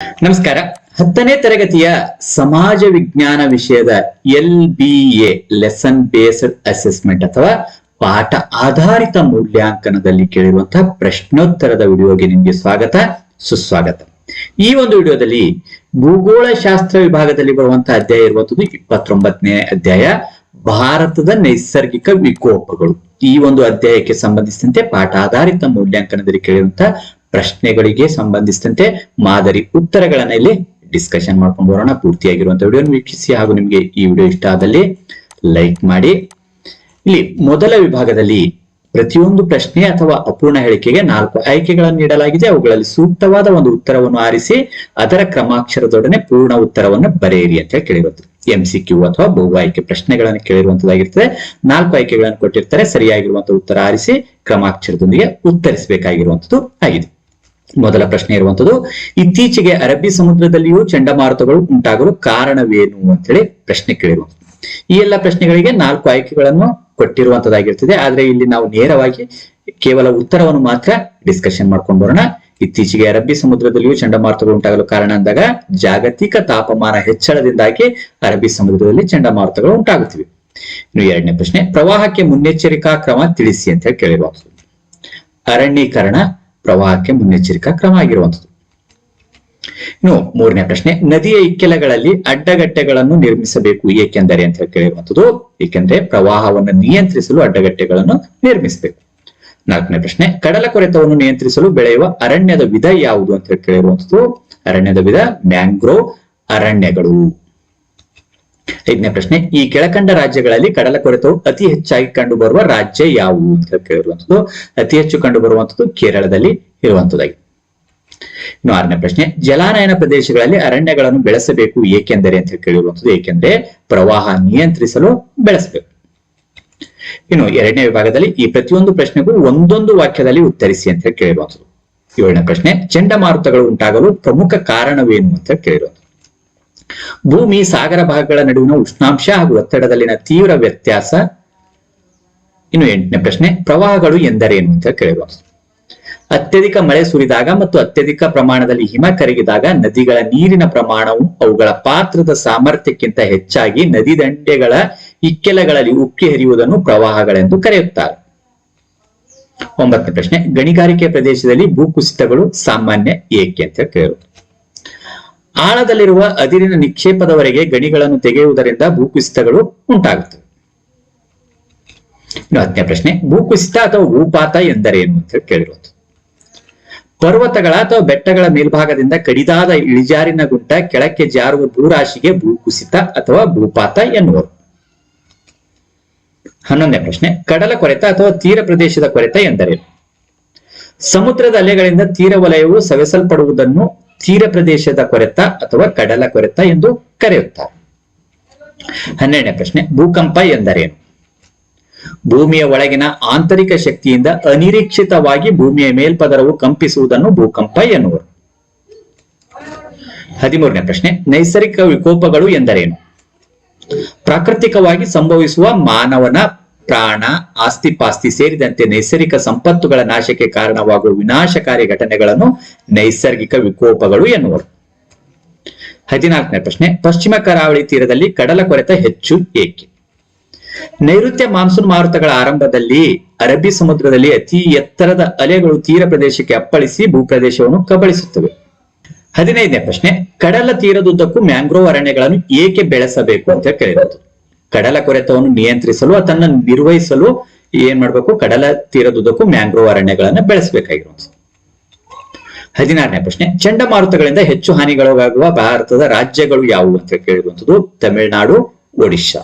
ನಮಸ್ಕಾರ. ಹತ್ತನೇ ತರಗತಿಯ ಸಮಾಜ ವಿಜ್ಞಾನ ವಿಷಯದ L B A lesson based assessment ಅಥವಾ ಪಾಠ ಆಧಾರಿತ ಮೌಲ್ಯಾಂಕನದಲ್ಲಿ ಕೇಳಿರುವಂತಹ ಪ್ರಶ್ನೋತ್ತರದ ವಿಡಿಯೋಗೆ ನಿಮಗೆ ಸ್ವಾಗತ, ಸುಸ್ವಾಗತ. ಈ ಒಂದು ವಿಡಿಯೋದಲ್ಲಿ ಭೂಗೋಳ ಶಾಸ್ತ್ರ ವಿಭಾಗದಲ್ಲಿ ಬರುವಂತಹ ಅಧ್ಯಾಯ ಇರುವಂತದ್ದು ಇಪ್ಪತ್ತೊಂಬತ್ತನೇ ಅಧ್ಯಾಯ, ಭಾರತದ ನೈಸರ್ಗಿಕ ವಿಕೋಪಗಳು. ಈ ಒಂದು ಅಧ್ಯಾಯಕ್ಕೆ ಸಂಬಂಧಿಸಿದಂತೆ ಪಾಠ ಆಧಾರಿತ ಮೌಲ್ಯಾಂಕನದಲ್ಲಿ ಕೇಳಿರುವಂತಹ ಪ್ರಶ್ನೆಗಳಿಗೆ ಸಂಬಂಧಿಸಿದಂತೆ ಮಾದರಿ ಉತ್ತರಗಳನ್ನ ಇಲ್ಲಿ ಡಿಸ್ಕಷನ್ ಮಾಡ್ಕೊಂಡು ಬರೋಣ. ಪೂರ್ತಿಯಾಗಿರುವಂತಹ ವಿಡಿಯೋನ ವೀಕ್ಷಿಸಿ ಹಾಗೂ ನಿಮಗೆ ಈ ವಿಡಿಯೋ ಇಷ್ಟ ಆದಲ್ಲಿ ಲೈಕ್ ಮಾಡಿ. ಇಲ್ಲಿ ಮೊದಲ ವಿಭಾಗದಲ್ಲಿ ಪ್ರತಿಯೊಂದು ಪ್ರಶ್ನೆ ಅಥವಾ ಅಪೂರ್ಣ ಹೇಳಿಕೆಗೆ ನಾಲ್ಕು ಆಯ್ಕೆಗಳನ್ನು ನೀಡಲಾಗಿದೆ. ಅವುಗಳಲ್ಲಿ ಸೂಕ್ತವಾದ ಒಂದು ಉತ್ತರವನ್ನು ಆರಿಸಿ, ಅದರ ಕ್ರಮಾಕ್ಷರದೊಡನೆ ಪೂರ್ಣ ಉತ್ತರವನ್ನು ಬರೆಯಿರಿ ಅಂತ ಹೇಳಿ ಕೇಳಿರುತ್ತದೆ ಎಂ ಸಿ ಕ್ಯೂ ಅಥವಾ ಬಹು ಆಯ್ಕೆ ಪ್ರಶ್ನೆಗಳನ್ನು ಕೇಳಿರುವಂತದ್ದಾಗಿರ್ತದೆ ನಾಲ್ಕು ಆಯ್ಕೆಗಳನ್ನು ಕೊಟ್ಟಿರ್ತಾರೆ. ಸರಿಯಾಗಿರುವಂತಹ ಉತ್ತರ ಆರಿಸಿ, ಕ್ರಮಾಕ್ಷರದೊಂದಿಗೆ ಉತ್ತರಿಸಬೇಕಾಗಿರುವಂತದ್ದು ಆಗಿದೆ. ಮೊದಲ ಪ್ರಶ್ನೆ ಇರುವಂತದ್ದು, ಇತ್ತೀಚೆಗೆ ಅರಬ್ಬಿ ಸಮುದ್ರದಲ್ಲಿಯೂ ಚಂಡಮಾರುತಗಳು ಉಂಟಾಗಲು ಕಾರಣವೇನು ಅಂತೇಳಿ ಪ್ರಶ್ನೆ ಕೇಳಿರುವಂತ ಈ ಎಲ್ಲ ಪ್ರಶ್ನೆಗಳಿಗೆ ನಾಲ್ಕು ಆಯ್ಕೆಗಳನ್ನು ಕೊಟ್ಟಿರುವಂತದ್ದಾಗಿರ್ತದೆ. ಆದ್ರೆ ಇಲ್ಲಿ ನಾವು ನೇರವಾಗಿ ಕೇವಲ ಉತ್ತರವನ್ನು ಮಾತ್ರ ಡಿಸ್ಕಷನ್ ಮಾಡ್ಕೊಂಡು ಬರೋಣ. ಇತ್ತೀಚೆಗೆ ಅರಬ್ಬಿ ಸಮುದ್ರದಲ್ಲಿಯೂ ಚಂಡಮಾರುತಗಳು ಉಂಟಾಗಲು ಕಾರಣ ಅಂದಾಗ ಜಾಗತಿಕ ತಾಪಮಾನ ಹೆಚ್ಚಳದಿಂದಾಗಿ ಅರಬ್ಬಿ ಸಮುದ್ರದಲ್ಲಿ ಚಂಡಮಾರುತಗಳು ಉಂಟಾಗುತ್ತಿವೆ. ಇನ್ನು ಎರಡನೇ ಪ್ರಶ್ನೆ, ಪ್ರವಾಹಕ್ಕೆ ಮುನ್ನೆಚ್ಚರಿಕಾ ಕ್ರಮ ತಿಳಿಸಿ ಅಂತ ಹೇಳಿ ಕೇಳಿರುವಂತದ್ದು. ಅರಣ್ಯೀಕರಣ ಪ್ರವಾಹಕ್ಕೆ ಮುನ್ನೆಚ್ಚರಿಕಾ ಕ್ರಮ ಆಗಿರುವಂಥದ್ದು ಇನ್ನು ಮೂರನೇ ಪ್ರಶ್ನೆ, ನದಿಯ ಇಕ್ಕೆಲಗಳಲ್ಲಿ ಅಡ್ಡಗಟ್ಟೆಗಳನ್ನು ನಿರ್ಮಿಸಬೇಕು ಏಕೆಂದರೆ ಅಂತ ಕೇಳಿರುವಂಥದ್ದು, ಏಕೆಂದರೆ ಪ್ರವಾಹವನ್ನು ನಿಯಂತ್ರಿಸಲು ಅಡ್ಡಗಟ್ಟೆಗಳನ್ನು ನಿರ್ಮಿಸಬೇಕು. ನಾಲ್ಕನೇ ಪ್ರಶ್ನೆ, ಕಡಲ ಕೊರೆತವನ್ನು ನಿಯಂತ್ರಿಸಲು ಬೆಳೆಯುವ ಅರಣ್ಯದ ವಿಧ ಯಾವುದು ಅಂತ ಕೇಳಿರುವಂಥದ್ದು, ಅರಣ್ಯದ ವಿಧ ಮ್ಯಾಂಗ್ರೋವ್ ಅರಣ್ಯಗಳು. ಐದನೇ ಪ್ರಶ್ನೆ, ಈ ಕೆಳಕಂಡ ರಾಜ್ಯಗಳಲ್ಲಿ ಕಡಲ ಕೊರೆತವು ಅತಿ ಹೆಚ್ಚಾಗಿ ಕಂಡು ಬರುವ ರಾಜ್ಯ ಯಾವುವು ಅಂತ ಕೇಳಿರುವಂತದ್ದು ಅತಿ ಹೆಚ್ಚು ಕಂಡು ಬರುವಂತದ್ದು ಕೇರಳದಲ್ಲಿ ಇರುವಂತದ್ದಾಗಿದೆ ಇನ್ನು ಆರನೇ ಪ್ರಶ್ನೆ, ಜಲಾನಯನ ಪ್ರದೇಶಗಳಲ್ಲಿ ಅರಣ್ಯಗಳನ್ನು ಬೆಳೆಸಬೇಕು ಏಕೆಂದರೆ ಅಂತ ಕೇಳಿರುವಂತದ್ದು ಏಕೆಂದ್ರೆ ಪ್ರವಾಹ ನಿಯಂತ್ರಿಸಲು ಬೆಳೆಸಬೇಕು. ಇನ್ನು ಎರಡನೇ ವಿಭಾಗದಲ್ಲಿ ಈ ಪ್ರತಿಯೊಂದು ಪ್ರಶ್ನೆಗೂ ಒಂದೊಂದು ವಾಕ್ಯದಲ್ಲಿ ಉತ್ತರಿಸಿ ಅಂತ ಕೇಳಿರುವಂತದ್ದು ಏಳನೇ ಪ್ರಶ್ನೆ, ಚಂಡಮಾರುತಗಳು ಉಂಟಾಗಲು ಪ್ರಮುಖ ಕಾರಣವೇನು ಅಂತ ಕೇಳಿರುವಂತದ್ದು ಭೂಮಿ ಸಾಗರ ಭಾಗಗಳ ನಡುವಿನ ಉಷ್ಣಾಂಶ ಹಾಗೂ ಒತ್ತಡದಲ್ಲಿನ ತೀವ್ರ ವ್ಯತ್ಯಾಸ. ಇನ್ನು ಎಂಟನೇ ಪ್ರಶ್ನೆ, ಪ್ರವಾಹಗಳು ಎಂದರೇನು ಅಂತ ಕೇಳುವ ಅತ್ಯಧಿಕ ಮಳೆ ಸುರಿದಾಗ ಮತ್ತು ಅತ್ಯಧಿಕ ಪ್ರಮಾಣದಲ್ಲಿ ಹಿಮ ಕರಗಿದಾಗ ನದಿಗಳ ನೀರಿನ ಪ್ರಮಾಣವು ಅವುಗಳ ಪಾತ್ರದ ಸಾಮರ್ಥ್ಯಕ್ಕಿಂತ ಹೆಚ್ಚಾಗಿ ನದಿ ದಂಡೆಗಳ ಇಕ್ಕೆಲಗಳಲ್ಲಿ ಉಕ್ಕಿ ಹರಿಯುವುದನ್ನು ಪ್ರವಾಹಗಳೆಂದು ಕರೆಯುತ್ತಾರೆ. ಒಂಬತ್ತನೇ ಪ್ರಶ್ನೆ, ಗಣಿಗಾರಿಕೆ ಪ್ರದೇಶದಲ್ಲಿ ಭೂಕುಸಿತಗಳು ಸಾಮಾನ್ಯ ಏಕೆ ಅಂತ ಕೇಳುವುದು ಆಳದಲ್ಲಿರುವ ಅದಿರಿನ ನಿಕ್ಷೇಪದವರೆಗೆ ಗಣಿಗಳನ್ನು ತೆಗೆಯುವುದರಿಂದ ಭೂಕುಸಿತಗಳು ಉಂಟಾಗುತ್ತವೆ. ಇನ್ನು ಹತ್ತನೇ ಪ್ರಶ್ನೆ, ಭೂಕುಸಿತ ಅಥವಾ ಭೂಪಾತ ಎಂದರೇನು ಅಂತ ಹೇಳಿ ಕೇಳಿರುವುದು ಪರ್ವತಗಳ ಅಥವಾ ಬೆಟ್ಟಗಳ ಮೇಲ್ಭಾಗದಿಂದ ಕಡಿದಾದ ಇಳಿಜಾರಿನ ಗುಂಟ ಕೆಳಕ್ಕೆ ಜಾರುವ ಭೂರಾಶಿಗೆ ಭೂಕುಸಿತ ಅಥವಾ ಭೂಪಾತ ಎನ್ನುವರು. ಹನ್ನೊಂದನೇ ಪ್ರಶ್ನೆ, ಕಡಲ ಕೊರೆತ ಅಥವಾ ತೀರ ಪ್ರದೇಶದ ಕೊರೆತ ಎಂದರೇನು? ಸಮುದ್ರದ ಅಲೆಗಳಿಂದ ತೀರ ವಲಯವು ಸವೆಸಲ್ಪಡುವುದನ್ನು ತೀರ ಪ್ರದೇಶದ ಕೊರೆತ ಅಥವಾ ಕಡಲ ಕೊರೆತ ಎಂದು ಕರೆಯುತ್ತಾರೆ. ಹನ್ನೆರಡನೇ ಪ್ರಶ್ನೆ, ಭೂಕಂಪ ಎಂದರೇನು? ಭೂಮಿಯ ಒಳಗಿನ ಆಂತರಿಕ ಶಕ್ತಿಯಿಂದ ಅನಿರೀಕ್ಷಿತವಾಗಿ ಭೂಮಿಯ ಮೇಲ್ಪದರವು ಕಂಪಿಸುವುದನ್ನು ಭೂಕಂಪ ಎನ್ನುವರು. ಹದಿಮೂರನೇ ಪ್ರಶ್ನೆ, ನೈಸರ್ಗಿಕ ವಿಕೋಪಗಳು ಎಂದರೇನು? ಪ್ರಾಕೃತಿಕವಾಗಿ ಸಂಭವಿಸುವ ಮಾನವನ ಪ್ರಾಣ ಆಸ್ತಿಪಾಸ್ತಿ ಸೇರಿದಂತೆ ನೈಸರ್ಗಿಕ ಸಂಪತ್ತುಗಳ ನಾಶಕ್ಕೆ ಕಾರಣವಾಗುವ ವಿನಾಶಕಾರಿ ಘಟನೆಗಳನ್ನು ನೈಸರ್ಗಿಕ ವಿಕೋಪಗಳು ಎನ್ನುವರು. ಹದಿನಾಲ್ಕನೇ ಪ್ರಶ್ನೆ, ಪಶ್ಚಿಮ ಕರಾವಳಿ ತೀರದಲ್ಲಿ ಕಡಲ ಕೊರೆತ ಹೆಚ್ಚು ಏಕೆ? ನೈಋತ್ಯ ಮಾನ್ಸೂನ್ ಮಾರುತಗಳ ಆರಂಭದಲ್ಲಿ ಅರಬ್ಬಿ ಸಮುದ್ರದಲ್ಲಿ ಅತಿ ಎತ್ತರದ ಅಲೆಗಳು ತೀರ ಪ್ರದೇಶಕ್ಕೆ ಅಪ್ಪಳಿಸಿ ಭೂಪ್ರದೇಶವನ್ನು ಕಬಳಿಸುತ್ತವೆ. ಹದಿನೈದನೇ ಪ್ರಶ್ನೆ, ಕಡಲ ತೀರದುದ್ದಕ್ಕೂ ಮ್ಯಾಂಗ್ರೋವ್ ಅರಣ್ಯಗಳನ್ನು ಏಕೆ ಬೆಳೆಸಬೇಕು ಅಂತ ಕೇಳಿರೋದು? ಕಡಲ ಕೊರೆತವನ್ನು ನಿಯಂತ್ರಿಸಲು ಅದನ್ನ ನಿರ್ವಹಿಸಲು ಏನ್ ಮಾಡ್ಬೇಕು? ಕಡಲ ತೀರದುದಕ್ಕೂ ಮ್ಯಾಂಗ್ರೋವ್ ಅರಣ್ಯಗಳನ್ನ ಬೆಳೆಸಬೇಕಾಗಿರುವಂತ ಹದಿನಾರನೇ ಪ್ರಶ್ನೆ, ಚಂಡಮಾರುತಗಳಿಂದ ಹೆಚ್ಚು ಹಾನಿಗೊಳಗಾಗುವ ಭಾರತದ ರಾಜ್ಯಗಳು ಯಾವುವು ಅಂತ ಕೇಳುವಂಥದ್ದು ತಮಿಳುನಾಡು, ಒಡಿಶಾ.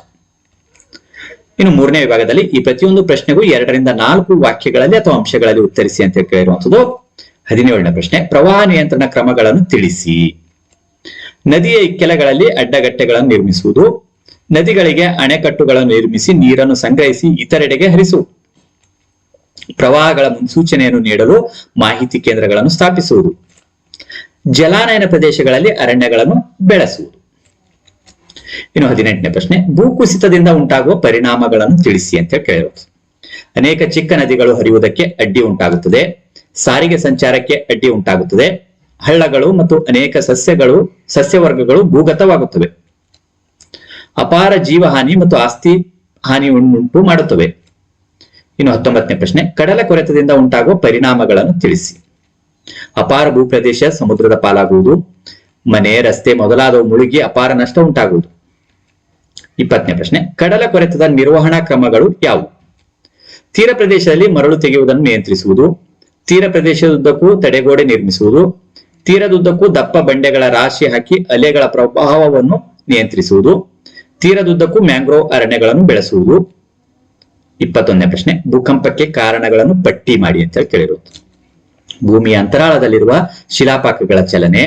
ಇನ್ನು ಮೂರನೇ ವಿಭಾಗದಲ್ಲಿ ಈ ಪ್ರತಿಯೊಂದು ಪ್ರಶ್ನೆಗೂ ಎರಡರಿಂದ ನಾಲ್ಕು ವಾಕ್ಯಗಳಲ್ಲಿ ಅಥವಾ ಅಂಶಗಳಲ್ಲಿ ಉತ್ತರಿಸಿ ಅಂತ ಕೇಳಿರುವಂಥದ್ದು ಹದಿನೇಳನೇ ಪ್ರಶ್ನೆ, ಪ್ರವಾಹ ನಿಯಂತ್ರಣ ಕ್ರಮಗಳನ್ನು ತಿಳಿಸಿ. ನದಿಯ ಇಕ್ಕೆಲಗಳಲ್ಲಿ ಅಡ್ಡಗಟ್ಟೆಗಳನ್ನು ನಿರ್ಮಿಸುವುದು. ನದಿಗಳಿಗೆ ಅಣೆಕಟ್ಟುಗಳನ್ನು ನಿರ್ಮಿಸಿ ನೀರನ್ನು ಸಂಗ್ರಹಿಸಿ ಇತರೆಡೆಗೆ ಹರಿಸು. ಪ್ರವಾಹಗಳ ಮುನ್ಸೂಚನೆಯನ್ನು ನೀಡಲು ಮಾಹಿತಿ ಕೇಂದ್ರಗಳನ್ನು ಸ್ಥಾಪಿಸುವುದು. ಜಲಾನಯನ ಪ್ರದೇಶಗಳಲ್ಲಿ ಅರಣ್ಯಗಳನ್ನು ಬೆಳೆಸುವುದು. ಇನ್ನು ಹದಿನೆಂಟನೇ ಪ್ರಶ್ನೆ, ಭೂಕುಸಿತದಿಂದ ಉಂಟಾಗುವ ಪರಿಣಾಮಗಳನ್ನು ತಿಳಿಸಿ ಅಂತ ಕೇಳಿರೋದು. ಅನೇಕ ಚಿಕ್ಕ ನದಿಗಳು ಹರಿಯುವುದಕ್ಕೆ ಅಡ್ಡಿ ಉಂಟಾಗುತ್ತದೆ. ಸಾರಿಗೆ ಸಂಚಾರಕ್ಕೆ ಅಡ್ಡಿ ಉಂಟಾಗುತ್ತದೆ. ಹಳ್ಳಗಳು ಮತ್ತು ಅನೇಕ ಸಸ್ಯಗಳು, ಸಸ್ಯವರ್ಗಗಳು ಭೂಗತವಾಗುತ್ತವೆ. ಅಪಾರ ಜೀವಹಾನಿ ಮತ್ತು ಆಸ್ತಿ ಹಾನಿ ಉಂಟು ಮಾಡುತ್ತವೆ. ಇನ್ನು ಹತ್ತೊಂಬತ್ತನೇ ಪ್ರಶ್ನೆ, ಕಡಲ ಕೊರೆತದಿಂದ ಉಂಟಾಗುವ ಪರಿಣಾಮಗಳನ್ನು ತಿಳಿಸಿ. ಅಪಾರ ಭೂಪ್ರದೇಶ, ಸಮುದ್ರದ ಪಾಲಾಗುವುದು. ಮನೆ, ರಸ್ತೆ ಮೊದಲಾದವು ಮುಳುಗಿ ಅಪಾರ ನಷ್ಟ ಉಂಟಾಗುವುದು. ಇಪ್ಪತ್ತನೇ ಪ್ರಶ್ನೆ, ಕಡಲ ಕೊರೆತದ ನಿರ್ವಹಣಾ ಕ್ರಮಗಳು ಯಾವುವು? ತೀರ ಪ್ರದೇಶದಲ್ಲಿ ಮರಳು ತೆಗೆಯುವುದನ್ನು ನಿಯಂತ್ರಿಸುವುದು. ತೀರ ಪ್ರದೇಶದುದ್ದಕ್ಕೂ ತಡೆಗೋಡೆ ನಿರ್ಮಿಸುವುದು. ತೀರದುದ್ದಕ್ಕೂ ದಪ್ಪ ಬಂಡೆಗಳ ರಾಶಿ ಹಾಕಿ ಅಲೆಗಳ ಪ್ರಭಾವವನ್ನು ನಿಯಂತ್ರಿಸುವುದು. ತೀರದುದ್ದಕ್ಕೂ ಮ್ಯಾಂಗ್ರೋವ್ ಅರಣ್ಯಗಳನ್ನು ಬೆಳೆಸುವುದು? ಇಪ್ಪತ್ತೊಂದನೇ ಪ್ರಶ್ನೆ. ಭೂಕಂಪಕ್ಕೆ ಕಾರಣಗಳನ್ನು ಪಟ್ಟಿ ಮಾಡಿ ಅಂತ ಹೇಳಿ ಕೇಳಿರೋದು ಭೂಮಿಯ ಅಂತರಾಳದಲ್ಲಿರುವ ಶಿಲಾಪಾಕಗಳ ಚಲನೆ,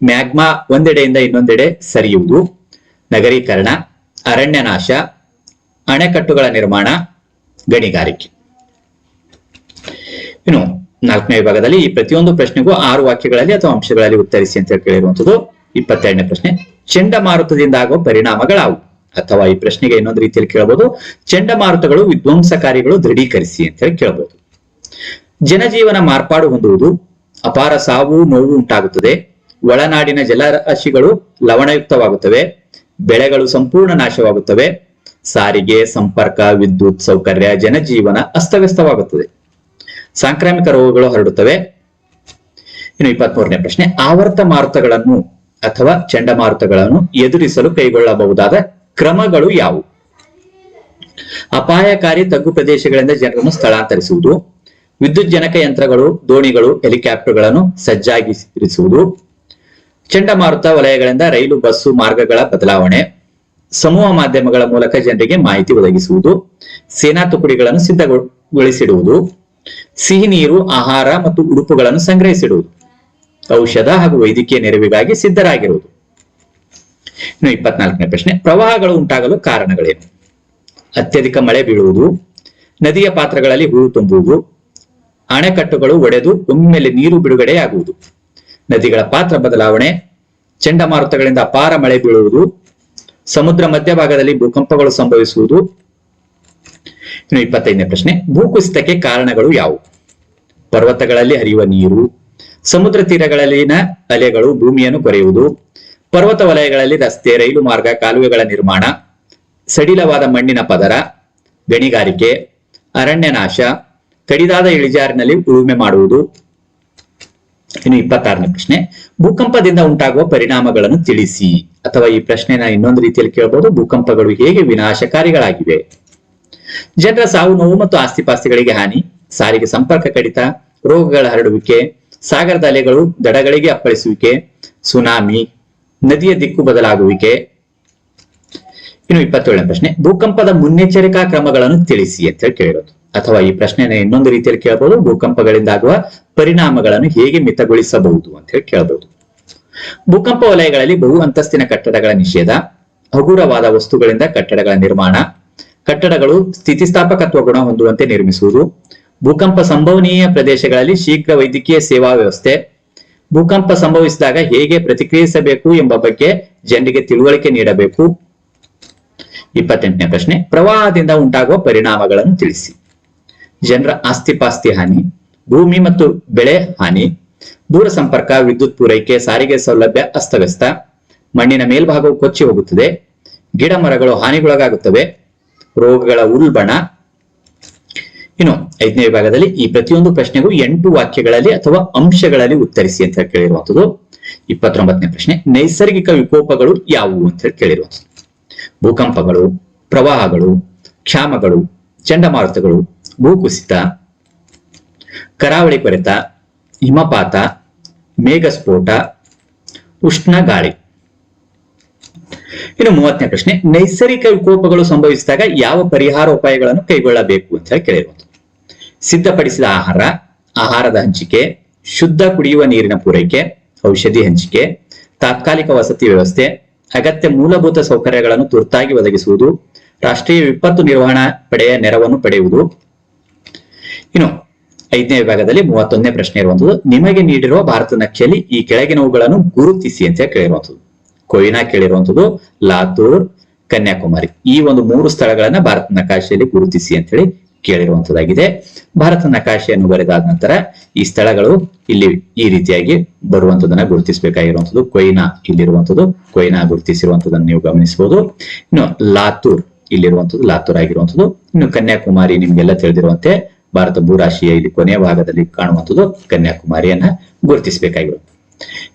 ಮ್ಯಾಗ್ಮಾ ಒಂದೆಡೆಯಿಂದ ಇನ್ನೊಂದೆಡೆ ಸರಿಯುವುದು, ನಗರೀಕರಣ ಅರಣ್ಯ ನಾಶ ಅಣೆಕಟ್ಟುಗಳ ನಿರ್ಮಾಣ, ಗಣಿಗಾರಿಕೆ. ಇನ್ನು ನಾಲ್ಕನೇ ವಿಭಾಗದಲ್ಲಿ ಈ ಪ್ರತಿಯೊಂದು ಪ್ರಶ್ನೆಗೂ ಆರು ವಾಕ್ಯಗಳಲ್ಲಿ ಅಥವಾ ಅಂಶಗಳಲ್ಲಿ ಉತ್ತರಿಸಿ ಅಂತ ಕೇಳಿರುವಂತದ್ದು ಇಪ್ಪತ್ತೆರಡನೇ ಪ್ರಶ್ನೆ. ಚಂಡಮಾರುತದಿಂದ ಆಗುವ ಪರಿಣಾಮಗಳಾವು. ಅಥವಾ ಈ ಪ್ರಶ್ನೆಗೆ ಇನ್ನೊಂದು ರೀತಿಯಲ್ಲಿ ಕೇಳಬಹುದು, ಚಂಡಮಾರುತಗಳು ವಿಧ್ವಂಸಕಾರಿಗಳು ದೃಢೀಕರಿಸಿ ಅಂತ ಹೇಳಿ ಕೇಳಬಹುದು. ಜನಜೀವನ ಮಾರ್ಪಾಡು ಹೊಂದುವುದು, ಅಪಾರ ಸಾವು, ನೋವು ಉಂಟಾಗುತ್ತದೆ. ಒಳನಾಡಿನ ಜಲರಾಶಿಗಳು ಲವಣಯುಕ್ತವಾಗುತ್ತವೆ. ಬೆಳೆಗಳು ಸಂಪೂರ್ಣ ನಾಶವಾಗುತ್ತವೆ. ಸಾರಿಗೆ, ಸಂಪರ್ಕ, ವಿದ್ಯುತ್ ಸೌಕರ್ಯ, ಜನಜೀವನ ಅಸ್ತವ್ಯಸ್ತವಾಗುತ್ತದೆ. ಸಾಂಕ್ರಾಮಿಕ ರೋಗಗಳು ಹರಡುತ್ತವೆ. ಇನ್ನು ಇಪ್ಪತ್ಮೂರನೇ ಪ್ರಶ್ನೆ ಆವರ್ತ ಮಾರುತಗಳನ್ನು ಅಥವಾ ಚಂಡಮಾರುತಗಳನ್ನು ಎದುರಿಸಲು ಕೈಗೊಳ್ಳಬಹುದಾದ ಕ್ರಮಗಳು ಯಾವುವು? ಅಪಾಯಕಾರಿ ತಗ್ಗು ಪ್ರದೇಶಗಳಿಂದ ಜನರನ್ನು ಸ್ಥಳಾಂತರಿಸುವುದು, ವಿದ್ಯುತ್ ಜನಕ ಯಂತ್ರಗಳು, ದೋಣಿಗಳು, ಹೆಲಿಕಾಪ್ಟರ್ಗಳನ್ನು ಸಜ್ಜಾಗಿರಿಸುವುದು, ಚಂಡಮಾರುತ ವಲಯಗಳಿಂದ ರೈಲು, ಬಸ್ಸು ಮಾರ್ಗಗಳ ಬದಲಾವಣೆ, ಸಮೂಹ ಮಾಧ್ಯಮಗಳ ಮೂಲಕ ಜನರಿಗೆ ಮಾಹಿತಿ ಒದಗಿಸುವುದು, ಸೇನಾ ತುಕಡಿಗಳನ್ನು ಸಿದ್ಧಗೊಳಿಸಿಡುವುದು, ಸಿಹಿ ನೀರು, ಆಹಾರ ಮತ್ತು ಉಡುಪುಗಳನ್ನು ಸಂಗ್ರಹಿಸಿಡುವುದು. ಔಷಧ ಹಾಗೂ ವೈದ್ಯಕೀಯ ನೆರವಿಗಾಗಿ ಸಿದ್ಧರಾಗಿರುವುದು. ಇನ್ನು ಇಪ್ಪತ್ನಾಲ್ಕನೇ ಪ್ರಶ್ನೆ, ಪ್ರವಾಹಗಳು ಉಂಟಾಗಲು ಕಾರಣಗಳೇನು? ಅತ್ಯಧಿಕ ಮಳೆ ಬೀಳುವುದು, ನದಿಯ ಪಾತ್ರಗಳಲ್ಲಿ ಹೂಳು ತುಂಬುವುದು, ಅಣೆಕಟ್ಟುಗಳು ಒಡೆದು ಒಮ್ಮೆಲೆ ನೀರು ಬಿಡುಗಡೆಯಾಗುವುದು, ನದಿಗಳ ಪಾತ್ರ ಬದಲಾವಣೆ, ಚಂಡಮಾರುತಗಳಿಂದ ಅಪಾರ ಮಳೆ ಬೀಳುವುದು, ಸಮುದ್ರ ಮಧ್ಯಭಾಗದಲ್ಲಿ ಭೂಕಂಪಗಳು ಸಂಭವಿಸುವುದು. ಇನ್ನು ಇಪ್ಪತ್ತೈದನೇ ಪ್ರಶ್ನೆ, ಭೂಕುಸಿತಕ್ಕೆ ಕಾರಣಗಳು ಯಾವುವು? ಪರ್ವತಗಳಲ್ಲಿ ಹರಿಯುವ ನೀರು ಸಮುದ್ರ ತೀರಗಳಲ್ಲಿನ ಅಲೆಗಳು ಭೂಮಿಯನ್ನು ಕೊರೆಯುವುದು, ಪರ್ವತ ವಲಯಗಳಲ್ಲಿ ರಸ್ತೆ, ರೈಲು ಮಾರ್ಗ, ಕಾಲುವೆಗಳ ನಿರ್ಮಾಣ, ಸಡಿಲವಾದ ಮಣ್ಣಿನ ಪದರ, ಗಣಿಗಾರಿಕೆ ಅರಣ್ಯ ನಾಶ ಕಡಿದಾದ ಇಳಿಜಾರಿನಲ್ಲಿ ಉಳುಮೆ ಮಾಡುವುದು. ಇನ್ನು ಇಪ್ಪತ್ತಾರನೇ ಪ್ರಶ್ನೆ, ಭೂಕಂಪದಿಂದ ಉಂಟಾಗುವ ಪರಿಣಾಮಗಳನ್ನು ತಿಳಿಸಿ. ಅಥವಾ ಈ ಪ್ರಶ್ನೆನ ಇನ್ನೊಂದು ರೀತಿಯಲ್ಲಿ ಕೇಳಬಹುದು ಭೂಕಂಪಗಳು ಹೇಗೆ ವಿನಾಶಕಾರಿಗಳಾಗಿವೆ. ಜನರ ಸಾವು ನೋವು ಮತ್ತು ಆಸ್ತಿಪಾಸ್ತಿಗಳಿಗೆ ಹಾನಿ, ಸಾರಿಗೆ ಸಂಪರ್ಕ ಕಡಿತ, ರೋಗಗಳ ಹರಡುವಿಕೆ ಸಾಗರದ ಅಲೆಗಳು ದಡಗಳಿಗೆ ಅಪ್ಪಳಿಸುವಿಕೆ, ಸುನಾಮಿ, ನದಿಯ ದಿಕ್ಕು ಬದಲಾಗುವಿಕೆ. ಇನ್ನು ಇಪ್ಪತ್ತೇಳನೇ ಪ್ರಶ್ನೆ, ಭೂಕಂಪದ ಮುನ್ನೆಚ್ಚರಿಕಾ ಕ್ರಮಗಳನ್ನು ತಿಳಿಸಿ ಅಂತ ಹೇಳಿ ಕೇಳಿರೋದು. ಅಥವಾ ಈ ಪ್ರಶ್ನೆನ ಇನ್ನೊಂದು ರೀತಿಯಲ್ಲಿ ಕೇಳಬಹುದು ಭೂಕಂಪಗಳಿಂದಾಗುವ ಪರಿಣಾಮಗಳನ್ನು ಹೇಗೆ ಮಿತಗೊಳಿಸಬಹುದು ಅಂತ ಹೇಳಿ ಕೇಳಬಹುದು ಭೂಕಂಪ ವಲಯಗಳಲ್ಲಿ ಬಹು ಅಂತಸ್ತಿನ ಕಟ್ಟಡಗಳ ನಿಷೇಧ, ಹಗುರವಾದ ವಸ್ತುಗಳಿಂದ ಕಟ್ಟಡಗಳ ನಿರ್ಮಾಣ, ಕಟ್ಟಡಗಳು ಸ್ಥಿತಿಸ್ಥಾಪಕತ್ವ ಗುಣ ಹೊಂದುವಂತೆ ನಿರ್ಮಿಸುವುದು ಭೂಕಂಪ ಸಂಭವನೀಯ ಪ್ರದೇಶಗಳಲ್ಲಿ ಶೀಘ್ರ ವೈದ್ಯಕೀಯ ಸೇವಾ ವ್ಯವಸ್ಥೆ. ಭೂಕಂಪ ಸಂಭವಿಸಿದಾಗ ಹೇಗೆ ಪ್ರತಿಕ್ರಿಯಿಸಬೇಕು ಎಂಬ ಬಗ್ಗೆ ಜನರಿಗೆ ತಿಳುವಳಿಕೆ ನೀಡಬೇಕು. ಇಪ್ಪತ್ತೆಂಟನೇ ಪ್ರಶ್ನೆ, ಪ್ರವಾಹದಿಂದ ಉಂಟಾಗುವ ಪರಿಣಾಮಗಳನ್ನು ತಿಳಿಸಿ. ಜನರ ಆಸ್ತಿಪಾಸ್ತಿ ಹಾನಿ, ಭೂಮಿ ಮತ್ತು ಬೆಳೆ ಹಾನಿ, ದೂರ ಸಂಪರ್ಕ, ವಿದ್ಯುತ್ ಪೂರೈಕೆ, ಸಾರಿಗೆ ಸೌಲಭ್ಯ ಅಸ್ತವ್ಯಸ್ತ, ಮಣ್ಣಿನ ಮೇಲ್ಭಾಗವು ಕೊಚ್ಚಿ ಹೋಗುತ್ತದೆ ಗಿಡ ಮರಗಳು ಹಾನಿಗೊಳಗಾಗುತ್ತವೆ, ರೋಗಗಳ ಉಲ್ಬಣ ಇನ್ನು ಐದನೇ ವಿಭಾಗದಲ್ಲಿ ಈ ಪ್ರತಿಯೊಂದು ಪ್ರಶ್ನೆಗೂ ಎಂಟು ವಾಕ್ಯಗಳಲ್ಲಿ ಅಥವಾ ಅಂಶಗಳಲ್ಲಿ ಉತ್ತರಿಸಿ ಅಂತ ಕೇಳಿರುವಂತದ್ದು. ಇಪ್ಪತ್ತೊಂಬತ್ತನೇ ಪ್ರಶ್ನೆ, ನೈಸರ್ಗಿಕ ವಿಕೋಪಗಳು ಯಾವುವು ಅಂತ ಹೇಳಿ ಕೇಳಿರುವಂತದ್ದು. ಭೂಕಂಪಗಳು, ಪ್ರವಾಹಗಳು, ಕ್ಷಾಮಗಳು, ಚಂಡಮಾರುತಗಳು, ಭೂಕುಸಿತ, ಕರಾವಳಿ ಕೊರೆತ, ಹಿಮಪಾತ, ಮೇಘಸ್ಫೋಟ, ಉಷ್ಣ ಗಾಳಿ. ಇನ್ನು ಮೂವತ್ತನೇ ಪ್ರಶ್ನೆ, ನೈಸರ್ಗಿಕ ವಿಕೋಪಗಳು ಸಂಭವಿಸಿದಾಗ ಯಾವ ಪರಿಹಾರ ಉಪಾಯಗಳನ್ನು ಕೈಗೊಳ್ಳಬೇಕು ಅಂತ ಹೇಳಿ ಕೇಳಿರುವುದು ಸಿದ್ಧಪಡಿಸಿದ ಆಹಾರ, ಆಹಾರದ ಹಂಚಿಕೆ, ಶುದ್ಧ ಕುಡಿಯುವ ನೀರಿನ ಪೂರೈಕೆ, ಔಷಧಿ ಹಂಚಿಕೆ, ತಾತ್ಕಾಲಿಕ ವಸತಿ ವ್ಯವಸ್ಥೆ, ಅಗತ್ಯ ಮೂಲಭೂತ ಸೌಕರ್ಯಗಳನ್ನು ತುರ್ತಾಗಿ ಒದಗಿಸುವುದು, ರಾಷ್ಟ್ರೀಯ ವಿಪತ್ತು ನಿರ್ವಹಣಾ ಪಡೆಯ ನೆರವನ್ನು ಪಡೆಯುವುದು. ಇನ್ನು ಐದನೇ ವಿಭಾಗದಲ್ಲಿ ಮೂವತ್ತೊಂದನೇ ಪ್ರಶ್ನೆ ಇರುವಂತದ್ದು, ನಿಮಗೆ ನೀಡಿರುವ ಭಾರತ ನಕ್ಷೆಯಲ್ಲಿ ಈ ಕೆಳಗಿನವುಗಳನ್ನು ಗುರುತಿಸಿ ಅಂತ ಕೇಳಿರುವಂತದ್ದು. ಕೊಯ್ನಾ ಕೇಳಿರುವಂತದ್ದು, ಲಾತೂರ್, ಕನ್ಯಾಕುಮಾರಿ. ಈ ಒಂದು ಮೂರು ಸ್ಥಳಗಳನ್ನ ಭಾರತ ನಕಾಶೆಯಲ್ಲಿ ಗುರುತಿಸಿ ಅಂತ ಹೇಳಿ ಕೇಳಿರುವಂತದ್ದಾಗಿದೆ. ಭಾರತ ನಕಾಶೆಯನ್ನು ಬರೆದಾದ ನಂತರ ಈ ಸ್ಥಳಗಳು ಇಲ್ಲಿ ಈ ರೀತಿಯಾಗಿ ಬರುವಂತದನ್ನ ಗುರುತಿಸಬೇಕಾಗಿರುವಂತದ್ದು. ಕೊಯ್ನಾ ಇಲ್ಲಿರುವಂತದ್ದು. ಕೊಯ್ನಾ ಗುರುತಿಸಿರುವಂತದನ್ನು ನೀವು ಗಮನಿಸಬಹುದು. ಇನ್ನು ಲಾತೂರ್ ಇಲ್ಲಿರುವಂತದ್ದು, ಲಾತೂರ್ ಆಗಿರುವಂತದ್ದು. ಇನ್ನು ಕನ್ಯಾಕುಮಾರಿ ನಿಮ್ಗೆಲ್ಲ ತಿಳಿದಿರುವಂತೆ ಭಾರತ ಭೂರಾಶಿಯ ಇಲ್ಲಿ ಕೊನೆಯ ಭಾಗದಲ್ಲಿ ಕಾಣುವಂತದ್ದು ಕನ್ಯಾಕುಮಾರಿಯನ್ನ ಗುರುತಿಸಬೇಕಾಗಿರುತ್ತೆ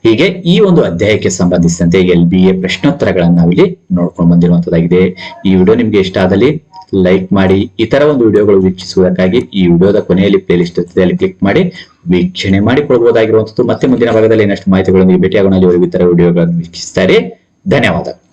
ಹೀಗೆ ಈ ಒಂದು ಅಧ್ಯಾಯಕ್ಕೆ ಸಂಬಂಧಿಸಿದಂತೆ ಎಲ್ ಬಿ ಎ ಪ್ರಶ್ನೋತ್ತರಗಳನ್ನ ನಾವಿಲ್ಲಿ ನೋಡ್ಕೊಂಡು ಬಂದಿರುವಂತದ್ದಾಗಿದೆ. ಈ ವಿಡಿಯೋ ನಿಮ್ಗೆ ಇಷ್ಟ ಆದಲ್ಲಿ ಲೈಕ್ ಮಾಡಿ ಇತರ ಒಂದು ವಿಡಿಯೋಗಳು ವೀಕ್ಷಿಸುವುದಕ್ಕಾಗಿ ಈ ವಿಡಿಯೋದ ಕೊನೆಯಲ್ಲಿ ಪ್ಲೇಲಿಸ್ಟ್ ಇರ್ತದೆ ಅಲ್ಲಿ ಕ್ಲಿಕ್ ಮಾಡಿ ವೀಕ್ಷಣೆ ಮಾಡಿಕೊಳ್ಬಹುದಾಗಿರುವಂತದ್ದು ಮತ್ತೆ ಮುಂದಿನ ಭಾಗದಲ್ಲಿ ಇನ್ನಷ್ಟು ಮಾಹಿತಿಗಳೊಂದಿಗೆ ಭೇಟಿಯಾಗೋಣ. ಇತರ ವಿಡಿಯೋಗಳನ್ನು ವೀಕ್ಷಿಸ್ತಾರೆ. ಧನ್ಯವಾದ